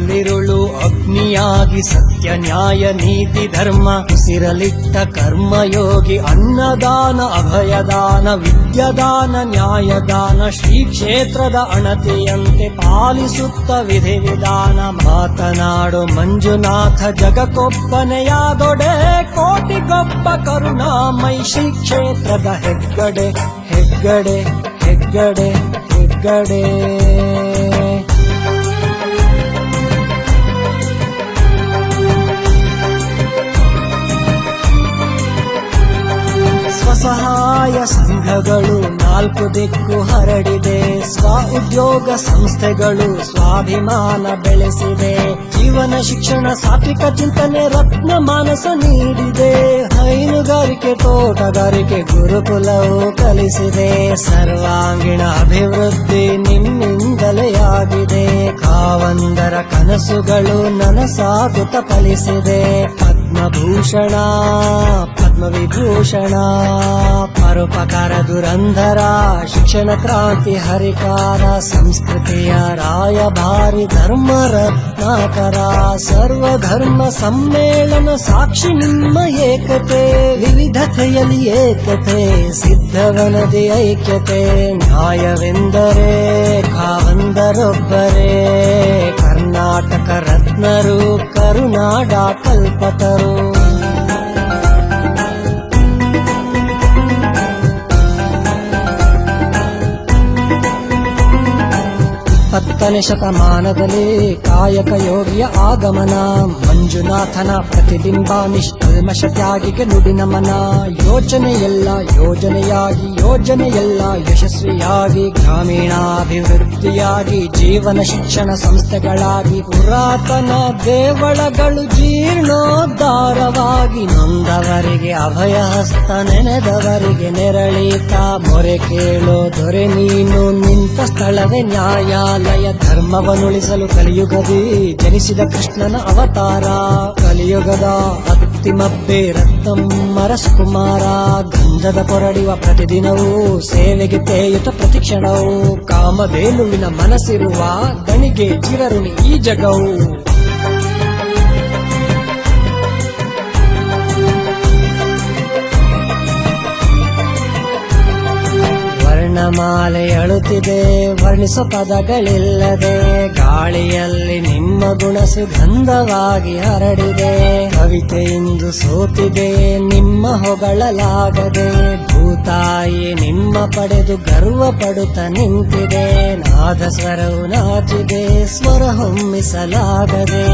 ಹಗಲಿರುಳು ಅಗ್ನಿಯಾಗಿ ಸತ್ಯ, ನ್ಯಾಯ, ನೀತಿ, ಧರ್ಮ, ಉಸಿರಲಿಟ್ಟ ಕರ್ಮಯೋಗಿ, ಅನ್ನದಾನ, ಅಭಯದಾನ, ವಿದ್ಯದಾನ, ನ್ಯಾಯದಾನ, ಶ್ರೀ ಕ್ಷೇತ್ರದ ಅಣತಿಯಂತೆ ಪಾಲಿಸುತ್ತ ವಿಧಿ ವಿಧಾನ. ಮಾತನಾಡು ಮಂಜುನಾಥ ಜಗಕೊಪ್ಪನೆಯಾದೊಡೆ ಕೋಟಿಗೊಬ್ಬ ಕರುಣಾಮೈ ಶ್ರೀ ಕ್ಷೇತ್ರದ ಹೆಗ್ಗಡೆ ಹೆಗ್ಗಡೆ ಹೆಗ್ಗಡೆ ಹೆಗ್ಗಡೆ. ಸ್ವಸಹಾಯ ಸಂಘಗಳು ನಾಲ್ಕು ದಿಕ್ಕು ಹರಡಿದೆ. ಸ್ವ ಉದ್ಯೋಗ ಸಂಸ್ಥೆಗಳು ಸ್ವಾಭಿಮಾನ ಬೆಳೆಸಿದೆ. ಜೀವನ ಶಿಕ್ಷಣ, ಸಾತ್ವಿಕ ಚಿಂತನೆ, ರತ್ನ ಮಾನಸ ನೀಡಿದೆ. ಹೈನುಗಾರಿಕೆ, ತೋಟಗಾರಿಕೆ, ಗುರುಕುಲವು ಕಲಿಸಿದೆ. ಸರ್ವಾಂಗೀಣ ಅಭಿವೃದ್ಧಿ ನಿಮ್ಮಿಂದಲೇ ಆಗಿದೆ. ಕಾವಂದರ ಕನಸುಗಳು ನನಸಾಗುತ್ತ ಫಲಿಸಿದೆ. ಪದ್ಮಭೂಷಣ ಪದ್ಮವಿಭೂಷಣ ಪರೋಪಕಾರ ದುರಂಧರ, ಶಿಕ್ಷಣ ಕ್ರಾಂತಿ ಹರಿಕಾರ, ಸಂಸ್ಕೃತಿಯ ರಾಯಭಾರಿ ಧರ್ಮ ರತ್ನಾಕರ ಸರ್ವಧರ್ಮ ಸಮ್ಮೇಳನ ಸಾಕ್ಷಿ ನಿಮ್ಮ ಏಕತೆ, ವಿವಿಧತೆಯಲ್ಲಿ ಏಕತೆ, ಸಿದ್ಧವನದಿ ಐಕ್ಯತೆ, ನ್ಯಾಯವೆಂದರೆ ಕಾವಂದರೊಬ್ಬರೇ. ಕರ್ನಾಟಕ ರತ್ನರು, ಕರುನಾಡ ಕಲ್ಪತರು at ಹತ್ತನೇ ಶತಮಾನದಲ್ಲಿ ಕಾಯಕ ಯೋಗಿಯ ಆಗಮನ. ಮಂಜುನಾಥನ ಪ್ರತಿಬಿಂಬ ನಿಷ್ಕಲ್ಮಶ ತ್ಯಾಗಿಗೆ ನುಡಿ ನಮನ ಯೋಚನೆಯೆಲ್ಲ ಯೋಜನೆಯಾಗಿ, ಯೋಜನೆಯೆಲ್ಲ ಯಶಸ್ವಿಯಾಗಿ, ಗ್ರಾಮೀಣಾಭಿವೃದ್ಧಿಯಾಗಿ, ಜೀವನ ಶಿಕ್ಷಣ ಸಂಸ್ಥೆಗಳಾಗಿ, ಪುರಾತನ ದೇವಳಗಳು ಜೀರ್ಣೋದ್ಧಾರವಾಗಿ ನೊಂದವರಿಗೆ ಅಭಯ ಹಸ್ತ ನೆನೆದವರಿಗೆ ನೆರಳೀತ. ಮೊರೆ ಕೇಳೋ ದೊರೆ ನೀನು ನಿಂತ ಸ್ಥಳವೇ ನ್ಯಾಯಾಲಯ. ಧರ್ಮವನ್ನುಳಿಸಲು ಕಲಿಯುಗದಿ ಜನಿಸಿದ ಕೃಷ್ಣನ ಅವತಾರ. ಕಲಿಯುಗದ ಅತ್ತಿಮಬ್ಬೆ ರತ್ನಮ್ಮರ ಸುಕುಮಾರ ಗಂಧದ ಕೊರಡಿವ ಪ್ರತಿದಿನವೂ ಸೇವೆಗೆ ತೇಯುತ ಪ್ರತಿಕ್ಷಣವು. ಕಾಮಧೇನುವಿನ ಮನಸ್ಸಿರುವ ದಣಿಗೆ ಚಿರರುಣಿ ಈ ಜಗವು. ವರ್ಣಮಾಲೆ ಅಳುತ್ತಿದೆ ವರ್ಣಿಸೋ ಪದಗಳಿಲ್ಲದೆ, ಗಾಳಿಯಲ್ಲಿ ನಿಮ್ಮ ಗುಣ ಸುಗಂಧವಾಗಿ ಹರಡಿದೆ. ಕವಿತೆ ಇಂದು ಸೋತಿದೆ, ನಿಮ್ಮ ಹೊಗಳಲಾಗದೆ, ಭೂತಾಯಿ ನಿಮ್ಮ ಪಡೆದು ಗರ್ವ ಪಡುತ್ತ ನಿಂತಿದೆ. ನಾದ ಸ್ವರವು ನಾಚಿದೆ, ಸ್ವರ ಹೊಮ್ಮಿಸಲಾಗದೆ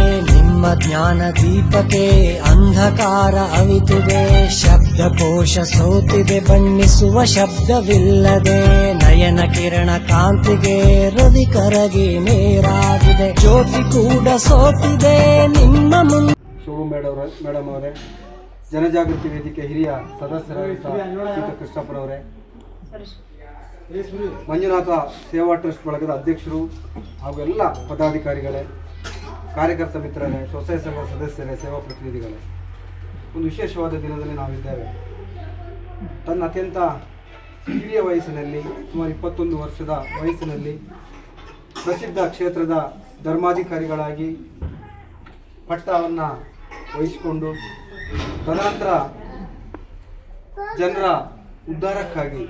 ನಿಮ್ಮ ಜ್ಞಾನ ದೀಪಕ್ಕೆ ಅಂಧಕಾರ ಅವಿತಿದೆ ಶಬ್ದಕೋಶ ಸೋತಿದೆ ಬಣ್ಣಿಸುವ ಶಬ್ದವಿಲ್ಲದೆ ನಯನ ಕಿರಣ ಕಾಂತಿಗೆ ರವಿ ಕರಗಿ ನೇರಾಗಿದೆ ಜ್ಯೋತಿ ಕೂಡ ಸೋತಿದೆ ನಿಮ್ಮ ಮುಂದೆ. ಮೇಡಮ್ ಅವರೇ ಮೇಡಮ್ ಅವರೇ ಜನಜಾಗೃತಿ ವೇದಿಕೆ ಹಿರಿಯ ಸದಸ್ಯರಾದ ಕೃಷ್ಣಪ್ಪನವರೇ. ಮಂಜುನಾಥ ಸೇವಾ ಟ್ರಸ್ಟ್ ಬಳಗದ ಅಧ್ಯಕ್ಷರು ಹಾಗೂ ಎಲ್ಲ ಪದಾಧಿಕಾರಿಗಳೇ ಕಾರ್ಯಕರ್ತ ಮಿತ್ರರೇ, ಸ್ವಸಹಾಯ ಸಂಘ ಸದಸ್ಯರೇ, ಸೇವಾ ಪ್ರತಿನಿಧಿಗಳೇ, ಒಂದು ವಿಶೇಷವಾದ ದಿನದಲ್ಲಿ ನಾವಿದ್ದೇವೆ. ತನ್ನ ಅತ್ಯಂತ ಹಿರಿಯ ವಯಸ್ಸಿನಲ್ಲಿ, ಸುಮಾರು ಇಪ್ಪತ್ತೊಂದು ವರ್ಷದ ವಯಸ್ಸಿನಲ್ಲಿ ಪ್ರಸಿದ್ಧ ಕ್ಷೇತ್ರದ ಧರ್ಮಾಧಿಕಾರಿಗಳಾಗಿ ಪಟ್ಟವನ್ನು ವಹಿಸಿಕೊಂಡು ತದನಂತರ ಜನರ ಉದ್ಧಾರಕ್ಕಾಗಿ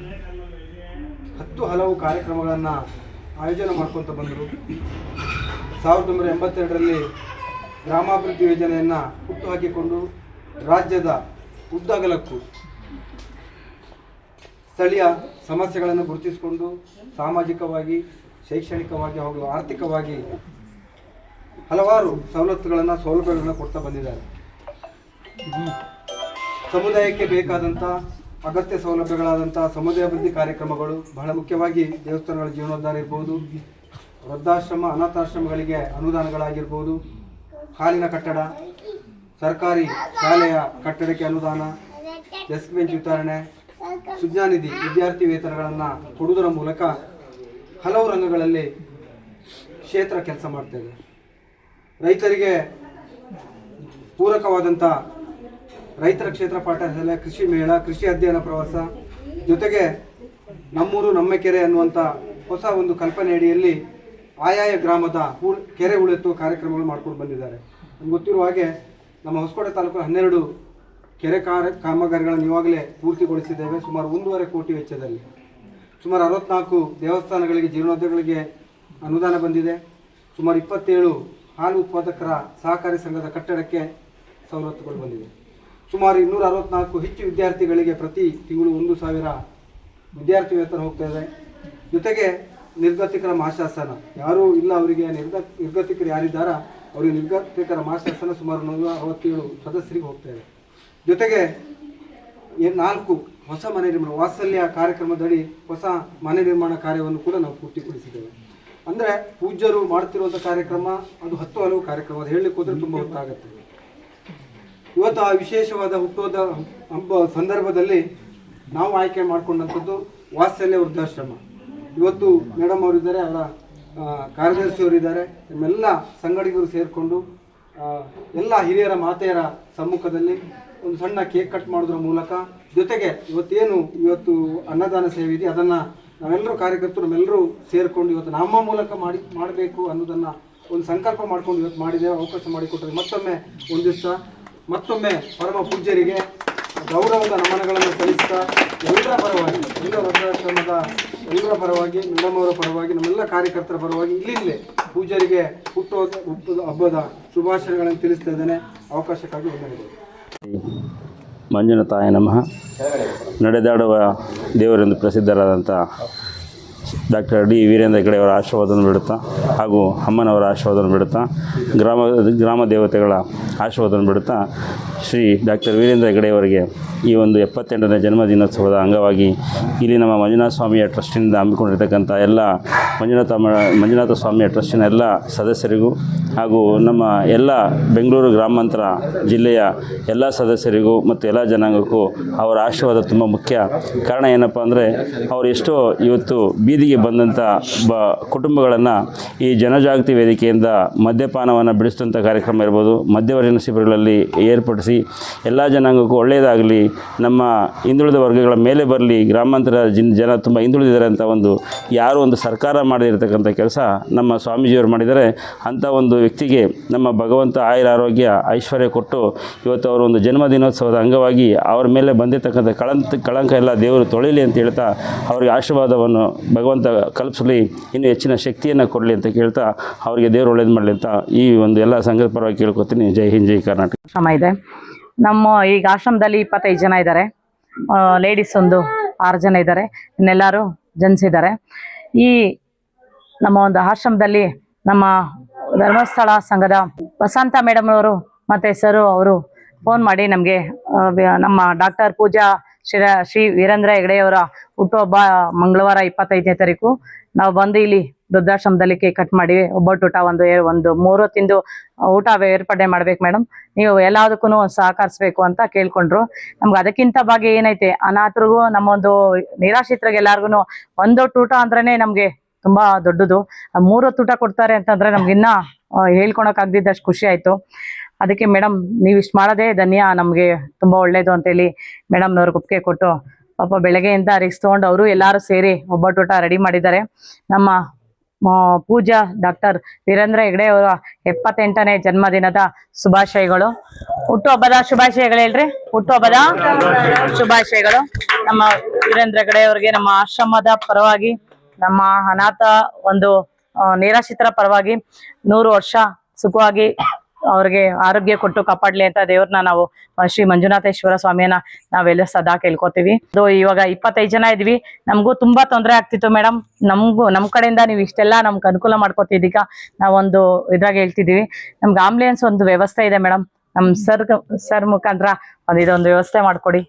ಹತ್ತು ಹಲವು ಕಾರ್ಯಕ್ರಮಗಳನ್ನು ಆಯೋಜನೆ ಮಾಡ್ಕೊತ ಬಂದರು. ಸಾವಿರದ ಒಂಬೈನೂರ ಎಂಬತ್ತೆರಡರಲ್ಲಿ ಗ್ರಾಮಾಭಿವೃದ್ಧಿ ಯೋಜನೆಯನ್ನು ಹುಟ್ಟುಹಾಕಿಕೊಂಡು ರಾಜ್ಯದ ಉದ್ದಗಲಕ್ಕೂ ಸ್ಥಳೀಯ ಸಮಸ್ಯೆಗಳನ್ನು ಗುರುತಿಸಿಕೊಂಡು ಸಾಮಾಜಿಕವಾಗಿ, ಶೈಕ್ಷಣಿಕವಾಗಿ ಹಾಗೂ ಆರ್ಥಿಕವಾಗಿ ಹಲವಾರು ಸವಲತ್ತುಗಳನ್ನು, ಸೌಲಭ್ಯಗಳನ್ನು ಕೊಡ್ತಾ ಬಂದಿದ್ದಾರೆ. ಸಮುದಾಯಕ್ಕೆ ಬೇಕಾದಂಥ ಅಗತ್ಯ ಸೌಲಭ್ಯಗಳಾದಂಥ ಸಮುದಾಯ ಅಭಿವೃದ್ಧಿ ಕಾರ್ಯಕ್ರಮಗಳು ಬಹಳ ಮುಖ್ಯವಾಗಿ ದೇವಸ್ಥಾನಗಳ ಜೀವನೋದ್ಧಾರ ಇರ್ಬೋದು ವೃದ್ಧಾಶ್ರಮ, ಅನಾಥಾಶ್ರಮಗಳಿಗೆ ಅನುದಾನಗಳಾಗಿರ್ಬೋದು, ಹಾಲಿನ ಕಟ್ಟಡ, ಸರ್ಕಾರಿ ಶಾಲೆಯ ಕಟ್ಟಡಕ್ಕೆ ಅನುದಾನ, ಡೆಸ್ಕ್ ಬೆಂಚ್ ವಿತರಣೆ ಸುಜ್ಞಾನಿಧಿ ವಿದ್ಯಾರ್ಥಿ ವೇತನಗಳನ್ನು ಕೊಡುವುದರ ಮೂಲಕ ಹಲವು ರಂಗಗಳಲ್ಲಿ ಕ್ಷೇತ್ರ ಕೆಲಸ ಮಾಡ್ತೇವೆ ರೈತರಿಗೆ ಪೂರಕವಾದಂಥ ರೈತರ ಕ್ಷೇತ್ರ ಪಾಠಶಾಲೆ ಕೃಷಿ ಮೇಳ, ಕೃಷಿ ಅಧ್ಯಯನ ಪ್ರವಾಸ, ಜೊತೆಗೆ ನಮ್ಮೂರು, ನಮ್ಮ ಕೆರೆ ಅನ್ನುವಂಥ ಹೊಸ ಒಂದು ಕಲ್ಪನೆ ಅಡಿಯಲ್ಲಿ ಆಯಾಯ ಗ್ರಾಮದ ಹೂಳ್, ಕೆರೆ ಉಳೆತ್ತುವ ಕಾರ್ಯಕ್ರಮಗಳು ಮಾಡ್ಕೊಂಡು ಬಂದಿದ್ದಾರೆ. ನಮ್ಗೆ ಗೊತ್ತಿರುವ ಹಾಗೆ ನಮ್ಮ ಹೊಸಕೋಟೆ ತಾಲೂಕು ಹನ್ನೆರಡು ಕೆರೆ ಕಾರ್ಯ, ಕಾಮಗಾರಿಗಳನ್ನು ಇವಾಗಲೇ ಪೂರ್ತಿಗೊಳಿಸಿದ್ದೇವೆ, ಸುಮಾರು ಒಂದೂವರೆ ಕೋಟಿ ವೆಚ್ಚದಲ್ಲಿ. ಸುಮಾರು ಅರವತ್ನಾಲ್ಕು ದೇವಸ್ಥಾನಗಳಿಗೆ ಜೀರ್ಣೋದ್ಯಗಳಿಗೆ ಅನುದಾನ ಬಂದಿದೆ. ಸುಮಾರು ಇಪ್ಪತ್ತೇಳು ಹಾಲು ಉತ್ಪಾದಕರ ಸಹಕಾರಿ ಸಂಘದ ಕಟ್ಟಡಕ್ಕೆ ಸವಲತ್ತುಗಳು ಬಂದಿವೆ ಸುಮಾರು ಇನ್ನೂರ ಅರವತ್ನಾಲ್ಕು ಹೆಚ್ಚು ವಿದ್ಯಾರ್ಥಿಗಳಿಗೆ ಪ್ರತಿ ತಿಂಗಳು ಒಂದು ಸಾವಿರ ವಿದ್ಯಾರ್ಥಿ ವೇತನ ಹೋಗ್ತಾ ಇದೆ. ಜೊತೆಗೆ ನಿರ್ಗತಿಕರ ಮಹಾಶಾಸನ. ಯಾರೂ ಇಲ್ಲ ಅವರಿಗೆ ನಿರ್ಗ, ನಿರ್ಗತಿಕರು ಯಾರಿದ್ದಾರ, ಅವರಿಗೆ ನಿರ್ಗತಿಕರ ಮಹಾಶಾಸನ ಸುಮಾರು ನೂರ ಅರವತ್ತೇಳು ಸದಸ್ಯರಿಗೆ ಹೋಗ್ತಾ ಇದೆ ಜೊತೆಗೆ ನಾಲ್ಕು ಹೊಸ ಮನೆ ನಿರ್ಮಾಣ, ವಾತ್ಸಲ್ಯ ಕಾರ್ಯಕ್ರಮದಡಿ ಹೊಸ ಮನೆ ನಿರ್ಮಾಣ ಕಾರ್ಯವನ್ನು ಕೂಡ ನಾವು ಪೂರ್ತಿಗೊಳಿಸಿದ್ದೇವೆ. ಅಂದರೆ ಪೂಜ್ಯರು ಮಾಡ್ತಿರುವಂಥ ಕಾರ್ಯಕ್ರಮ, ಅದು ಹತ್ತು ಹಲವು ಕಾರ್ಯಕ್ರಮ, ಅದು ಹೇಳಲಿಕ್ಕೆ ಹೋದರೆ ತುಂಬ ಗೊತ್ತಾಗುತ್ತೆ ಇವತ್ತು ಆ ವಿಶೇಷವಾದ ಹುಟ್ಟೋದ ಹಬ್ಬ ಸಂದರ್ಭದಲ್ಲಿ ನಾವು ಆಯ್ಕೆ ಮಾಡಿಕೊಂಡಂಥದ್ದು ವಾತ್ಸಲ್ಯ ವೃದ್ಧಾಶ್ರಮ. ಇವತ್ತು ಮೇಡಮ್ ಅವರಿದ್ದಾರೆ, ಅವರ ಕಾರ್ಯದರ್ಶಿಯವರಿದ್ದಾರೆ ನಮ್ಮೆಲ್ಲ ಸಂಗಡಿಗರು ಸೇರಿಕೊಂಡು ಎಲ್ಲ ಹಿರಿಯರ ಮಾತೆಯರ ಸಮ್ಮುಖದಲ್ಲಿ ಒಂದು ಸಣ್ಣ ಕೇಕ್ ಕಟ್ ಮಾಡೋದ್ರ ಮೂಲಕ ಜೊತೆಗೆ ಇವತ್ತೇನು ಇವತ್ತು ಅನ್ನದಾನ ಸೇವೆ ಇದೆ, ಅದನ್ನು ನಾವೆಲ್ಲರೂ ಕಾರ್ಯಕರ್ತರು ನಮ್ಮೆಲ್ಲರೂ ಸೇರಿಕೊಂಡು ಇವತ್ತು ನಮ್ಮ ಮೂಲಕ ಮಾಡಿ, ಮಾಡಬೇಕು ಅನ್ನೋದನ್ನು ಒಂದು ಸಂಕಲ್ಪ ಮಾಡ್ಕೊಂಡು ಇವತ್ತು ಮಾಡಿದೆ ಅವಕಾಶ ಮಾಡಿಕೊಟ್ಟರೆ ಮತ್ತೊಮ್ಮೆ ಒಂದು ದಿವಸ, ಮತ್ತೊಮ್ಮೆ ಪರಮ ಪೂಜ್ಯರಿಗೆ ಗೌರವದ ನಮನಗಳನ್ನು ಸಲ್ಲಿಸ್ತಾ ಎಲ್ಲರ ಪರವಾಗಿ ಎಲ್ಲ ವೃದ್ಧಾಶ್ರಮದ ಎಲ್ಲರ ಪರವಾಗಿ ಮೇಡಮ್ ಪರವಾಗಿ, ನಮ್ಮೆಲ್ಲ ಕಾರ್ಯಕರ್ತರ ಪರವಾಗಿ ಇಲ್ಲಿಂದಲೇ ಪೂಜಾರಿಗೆ ಹುಟ್ಟುವ ಹುಟ್ಟದ ಹಬ್ಬದ ಶುಭಾಶಯಗಳನ್ನು ತಿಳಿಸ್ತಾ ಇದ್ದೇನೆ. ಅವಕಾಶಕ್ಕಾಗಿ ವಂದನೆಗಳು ತಾಯಿ ನಮಃ. ನಡೆದಾಡುವ ದೇವರೆಂದು ಪ್ರಸಿದ್ಧರಾದಂಥ ಡಾಕ್ಟರ್ ಡಿ ವೀರೇಂದ್ರ ಹೆಗ್ಡೆಯವರ ಆಶೀರ್ವಾದವನ್ನು ಬಿಡುತ್ತಾ, ಹಾಗೂ ಅಮ್ಮನವರ ಆಶೀರ್ವಾದವನ್ನು ಬಿಡುತ್ತಾ, ಗ್ರಾಮ ಗ್ರಾಮ ದೇವತೆಗಳ ಆಶೀರ್ವಾದವನ್ನು ಬಿಡುತ್ತಾ ಶ್ರೀ ಡಾಕ್ಟರ್ ವೀರೇಂದ್ರ ಹೆಗಡೆ ಅವರಿಗೆ ಈ ಒಂದು ಎಪ್ಪತ್ತೆಂಟನೇ ಜನ್ಮದಿನೋತ್ಸವದ ಅಂಗವಾಗಿ ಇಲ್ಲಿ ನಮ್ಮ ಮಂಜುನಾಥ ಸ್ವಾಮಿಯ ಟ್ರಸ್ಟಿನಿಂದ ಹಮ್ಮಿಕೊಂಡಿರ್ತಕ್ಕಂಥ ಎಲ್ಲ ಮಂಜುನಾಥ ಮಂಜುನಾಥ ಸ್ವಾಮಿ ಟ್ರಸ್ಟಿನ ಎಲ್ಲ ಸದಸ್ಯರಿಗೂ ಹಾಗೂ ನಮ್ಮ ಎಲ್ಲ ಬೆಂಗಳೂರು ಗ್ರಾಮಾಂತರ ಜಿಲ್ಲೆಯ ಎಲ್ಲ ಸದಸ್ಯರಿಗೂ ಮತ್ತು ಎಲ್ಲ ಜನಾಂಗಕ್ಕೂ ಅವರ ಆಶೀರ್ವಾದ ತುಂಬ ಮುಖ್ಯ. ಕಾರಣ ಏನಪ್ಪ ಅಂದರೆ ಅವರು ಎಷ್ಟೋ ಇವತ್ತು ಬೀದಿಗೆ ಬಂದಂಥ ಬ, ಕುಟುಂಬಗಳನ್ನು ಈ ಜನಜಾಗೃತಿ ವೇದಿಕೆಯಿಂದ ಮದ್ಯಪಾನವನ್ನು ಬಿಡಿಸಿದಂಥ ಕಾರ್ಯಕ್ರಮ ಇರ್ಬೋದು ಮಧ್ಯವರ್ಜನ ಶಿಬಿರಗಳಲ್ಲಿ ಏರ್ಪಡಿಸಿ ಎಲ್ಲ ಜನಾಂಗಕ್ಕೂ ಒಳ್ಳೆಯದಾಗಲಿ, ನಮ್ಮ ಹಿಂದುಳಿದ ವರ್ಗಗಳ ಮೇಲೆ ಬರಲಿ, ಗ್ರಾಮಾಂತರ ಜಿನ್ ಜನ ತುಂಬ ಹಿಂದುಳಿದಿದ್ದಾರೆ ಅಂತ ಒಂದು ಯಾರು ಒಂದು ಸರ್ಕಾರ ಮಾಡಿರ್ತಕ್ಕಂಥ ಕೆಲಸ ನಮ್ಮ ಸ್ವಾಮೀಜಿಯವರು ಮಾಡಿದರೆ ಅಂಥ ಒಂದು ವ್ಯಕ್ತಿಗೆ ನಮ್ಮ ಭಗವಂತ ಆಯುರ ಆರೋಗ್ಯ, ಐಶ್ವರ್ಯ ಕೊಟ್ಟು ಇವತ್ತು ಅವರ ಒಂದು ಜನ್ಮದಿನೋತ್ಸವದ ಅಂಗವಾಗಿ ಅವರ ಮೇಲೆ ಬಂದಿರತಕ್ಕಂಥ ಕಳಂತ ಕಳಂಕ ಎಲ್ಲ ದೇವರು ತೊಳಿಲಿ ಅಂತ ಹೇಳ್ತಾ ಅವರಿಗೆ ಆಶೀರ್ವಾದವನ್ನು ಭಗವಂತ ಕಲ್ಪಿಸಲಿ, ಇನ್ನೂ ಹೆಚ್ಚಿನ ಶಕ್ತಿಯನ್ನು ಕೊಡಲಿ ಅಂತ ಕೇಳ್ತಾ ಅವರಿಗೆ ದೇವರು ಒಳ್ಳೇದು ಮಾಡಲಿ ಅಂತ ಈ ಒಂದು ಎಲ್ಲ ಸಂಘದ ಪರವಾಗಿ ಕೇಳ್ಕೊತೀನಿ. ಜೈ ಹಿಂದ್, ಜೈ ಕರ್ನಾಟಕ. ಆಶ್ರಮ ಇದೆ. ನಮ್ಮ ಈಗ ಆಶ್ರಮದಲ್ಲಿ ಇಪ್ಪತ್ತೈದು ಜನ ಇದ್ದಾರೆ. ಲೇಡೀಸ್ ಒಂದು ಆರು ಜನ ಇದ್ದಾರೆ. ಇನ್ನೆಲ್ಲರೂ ಜೆಂಟ್ಸ್ ಇದ್ದಾರೆ. ಈ ನಮ್ಮ ಒಂದು ಆಶ್ರಮದಲ್ಲಿ ನಮ್ಮ ಧರ್ಮಸ್ಥಳ ಸಂಘದ ವಸಂತ ಮೇಡಮ್ ಅವರು ಮತ್ತೆ ಸರು ಅವರು ಫೋನ್ ಮಾಡಿ ನಮಗೆ ನಮ್ಮ ಡಾಕ್ಟರ್ ಪೂಜಾ ಶ್ರೀ ಶ್ರೀ ವೀರೇಂದ್ರ ಹೆಗಡೆಯವರ ಹುಟ್ಟುಹಬ್ಬ ಮಂಗಳವಾರ ಇಪ್ಪತ್ತೈದನೇ ತಾರೀಕು. ನಾವು ಬಂದು ಇಲ್ಲಿ ವೃದ್ಧಾಶ್ರಮದಲ್ಲಿ ಕೇಕ್ ಕಟ್ ಮಾಡಿ, ಒಬ್ಬಟ್ಟು ಊಟ ಒಂದು ಒಂದು ಮೂರು ತಿಂದು ಊಟ ಏರ್ಪಡೆ ಮಾಡ್ಬೇಕು ಮೇಡಮ್ ನೀವು ಎಲ್ಲದಕ್ಕೂ ಸಹಕರಿಸ್ಬೇಕು ಅಂತ ಕೇಳ್ಕೊಂಡ್ರು. ನಮ್ಗೆ ಅದಕ್ಕಿಂತ ಭಾಗ್ಯ ಏನೈತೆ? ಅನಾಥರಿಗೂ ನಮ್ಮೊಂದು ನಿರಾಶ್ರಿತರಿಗೆ ಎಲ್ಲಾರ್ಗು ಒಂದೊಟ್ಟು ಊಟ ಅಂದ್ರೆ ನಮ್ಗೆ ತುಂಬಾ ದೊಡ್ಡದು. ಮೂರ ಊಟ ಕೊಡ್ತಾರೆ ಅಂತಂದ್ರೆ ನಮ್ಗಿನ್ನ ಹೇಳ್ಕೊಳಕ್ ಆಗ್ದಿದ್ದಷ್ಟು ಖುಷಿ ಆಯ್ತು. ಅದಕ್ಕೆ ಮೇಡಮ್ ನೀವು ಇಷ್ಟು ಮಾಡೋದೇ ಧನ್ಯ, ನಮಗೆ ತುಂಬಾ ಒಳ್ಳೇದು ಅಂತೇಳಿ ಮೇಡಮ್ನವ್ರಿಗೆ ಗುಪ್ಕೆ ಕೊಟ್ಟು, ಪಾಪ ಬೆಳಗ್ಗೆಯಿಂದ ರಿಕ್ಸ್ ತಗೊಂಡು ಅವರು ಎಲ್ಲರೂ ಸೇರಿ ಒಬ್ಬಟ್ಟು ಊಟ ರೆಡಿ ಮಾಡಿದ್ದಾರೆ. ನಮ್ಮ ಪೂಜಾ ಡಾಕ್ಟರ್ ವೀರೇಂದ್ರ ಹೆಗಡೆ ಅವರ ಎಪ್ಪತ್ತೆಂಟನೇ ಜನ್ಮದಿನದ ಶುಭಾಶಯಗಳು. ಹುಟ್ಟುಹಬ್ಬದ ಶುಭಾಶಯಗಳು ಹೇಳ್ರಿ. ಹುಟ್ಟುಹಬ್ಬದ ಶುಭಾಶಯಗಳು. ನಮ್ಮ ವೀರೇಂದ್ರ ಹೆಗಡೆ ಅವರಿಗೆ ನಮ್ಮ ಆಶ್ರಮದ ಪರವಾಗಿ ನಮ್ಮ ಅನಾಥ ಒಂದು ನಿರಾಶ್ರಿತರ ಪರವಾಗಿ ನೂರು ವರ್ಷ ಸುಖವಾಗಿ ಅವ್ರಿಗೆ ಆರೋಗ್ಯ ಕೊಟ್ಟು ಕಾಪಾಡ್ಲಿ ಅಂತ ದೇವ್ರನ್ನ ನಾವು ಶ್ರೀ ಮಂಜುನಾಥೇಶ್ವರ ಸ್ವಾಮಿಯನ್ನ ನಾವೆಲ್ಲ ಸದಾ ಕೇಳ್ಕೊತೀವಿ. ಅದು ಇವಾಗ ಇಪ್ಪತ್ತೈದು ಜನ ಇದ್ವಿ. ನಮಗೂ ತುಂಬಾ ತೊಂದರೆ ಆಗ್ತಿತ್ತು ಮೇಡಮ್ ನಮಗೂ ನಮ್ಮ ಕಡೆಯಿಂದ ನೀವು ಇಷ್ಟೆಲ್ಲ ನಮ್ಗೆ ಅನುಕೂಲ ಮಾಡ್ಕೊತಿದ್ದೀಗ, ನಾವೊಂದು ಇದ್ರಾಗ ಹೇಳ್ತಿದ್ದೀವಿ. ನಮ್ಗೆ ಆಂಬುಲೆನ್ಸ್ ಒಂದು ವ್ಯವಸ್ಥೆ ಇದೆ ಮೇಡಮ್ ನಮ್ಮ ಸರ್ ಸರ್ ಮುಖಾಂತರ ಒಂದು ಇದೊಂದು ವ್ಯವಸ್ಥೆ ಮಾಡ್ಕೊಡಿ.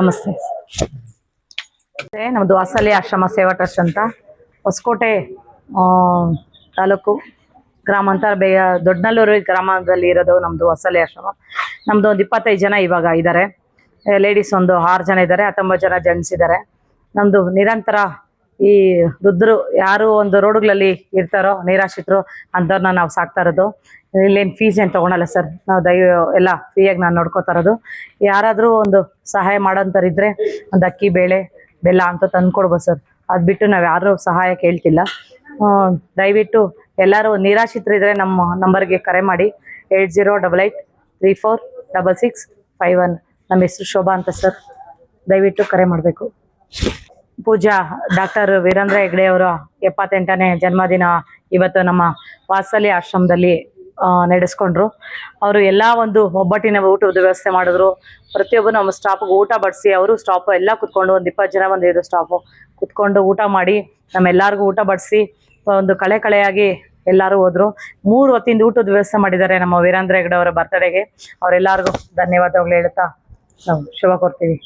ನಮಸ್ತೆ. ನಮ್ದು ವಾಸಲಿ ಆಶ್ರಮ ಸೇವಾ ಟ್ರಸ್ಟ್ ಅಂತ. ಹೊಸಕೋಟೆ ತಾಲೂಕು ಗ್ರಾಮಾಂತರ ಬೇ ದೊಡ್ಡನಲ್ಲೂರು ಗ್ರಾಮದಲ್ಲಿ ಇರೋದು ನಮ್ದು ಹೊಸಲಿ ಆಶ್ರಮ. ನಮ್ದು ಒಂದು ಇಪ್ಪತ್ತೈದು ಜನ ಇವಾಗ ಇದ್ದಾರೆ ಲೇಡೀಸ್ ಒಂದು ಆರು ಜನ ಇದ್ದಾರೆ ಹತ್ತೊಂಬತ್ತು ಜನ ಜೆಂಟ್ಸ್ ಇದ್ದಾರೆ ನಮ್ದು ನಿರಂತರ ಈ ವೃದ್ಧರು ಯಾರು ಒಂದು ರೋಡ್ಗಳಲ್ಲಿ ಇರ್ತಾರೋ, ನಿರಾಶ್ರಿತರು ಅಂಥವ್ರನ್ನ ನಾವು ಸಾಕ್ತಾ ಇರೋದು. ಇಲ್ಲೇನು ಫೀಸ್ ಏನು ತೊಗೊಳಲ್ಲ ಸರ್ ನಾವು ದಯ ಎಲ್ಲ ಫ್ರೀಯಾಗಿ ನಾನು ನೋಡ್ಕೋತಾ ಇರೋದು. ಯಾರಾದರೂ ಒಂದು ಸಹಾಯ ಮಾಡೋಂಥವ್ರು ಇದ್ರೆ ಒಂದು ಅಕ್ಕಿ, ಬೇಳೆ ಬೆಲ್ಲ ಅಂತ ತಂದು ಕೊಡ್ಬೋದು ಸರ್. ಅದು ಬಿಟ್ಟು ನಾವು ಯಾರೂ ಸಹಾಯ ಕೇಳ್ತಿಲ್ಲ. ದಯವಿಟ್ಟು ಎಲ್ಲರೂ ನಿರಾಶ್ರಿತರಿದ್ರೆ ನಮ್ಮ ನಂಬರ್ಗೆ ಕರೆ ಮಾಡಿ. Eight zero double eight three four double six five one. ನಮ್ಮ ಹೆಸರು ಶೋಭಾ ಅಂತ ಸರ್. ದಯವಿಟ್ಟು ಕರೆ ಮಾಡಬೇಕು. ಪೂಜಾ, ಡಾಕ್ಟರ್ ವೀರೇಂದ್ರ ಹೆಗ್ಡೆ ಅವರ ಎಪ್ಪತ್ತೆಂಟನೇ ಜನ್ಮದಿನ ಇವತ್ತು ನಮ್ಮ ವಾತ್ಸಲ್ಯ ಆಶ್ರಮದಲ್ಲಿ ನಡೆಸ್ಕೊಂಡ್ರು. ಅವರು ಎಲ್ಲ ಒಂದು ಒಬ್ಬಟ್ಟಿನ ಊಟದ ವ್ಯವಸ್ಥೆ ಮಾಡಿದ್ರು. ಪ್ರತಿಯೊಬ್ಬರು ನಮ್ಮ ಸ್ಟಾಫ್ಗೆ ಊಟ ಬಡಿಸಿ ಅವರು ಸ್ಟಾಫ್ ಎಲ್ಲ ಕುತ್ಕೊಂಡು ಒಂದು ಇಪ್ಪತ್ತು ಜನ ಬಂದಿದ್ರು ಸ್ಟಾಫು ಕುತ್ಕೊಂಡು ಊಟ ಮಾಡಿ ನಮ್ಮೆಲ್ಲರಿಗೂ ಊಟ ಬಡಿಸಿ ಒಂದು ಕಳೆ ಕಳೆಯಾಗಿ ಎಲ್ಲರೂ ಹೋದ್ರು. ಮೂರು ಹೊತ್ತಿಂದ ಊಟದ ವ್ಯವಸ್ಥೆ ಮಾಡಿದ್ದಾರೆ ನಮ್ಮ ವೀರೇಂದ್ರ ಹೆಗ್ಡೆ ಅವರ ಬರ್ತ್ಡೇಗೆ ಅವರೆಲ್ಲರಿಗೂ ಧನ್ಯವಾದಗಳು ಹೇಳ್ತಾ ನಾವು ಶುಭ ಕೊಡ್ತೀವಿ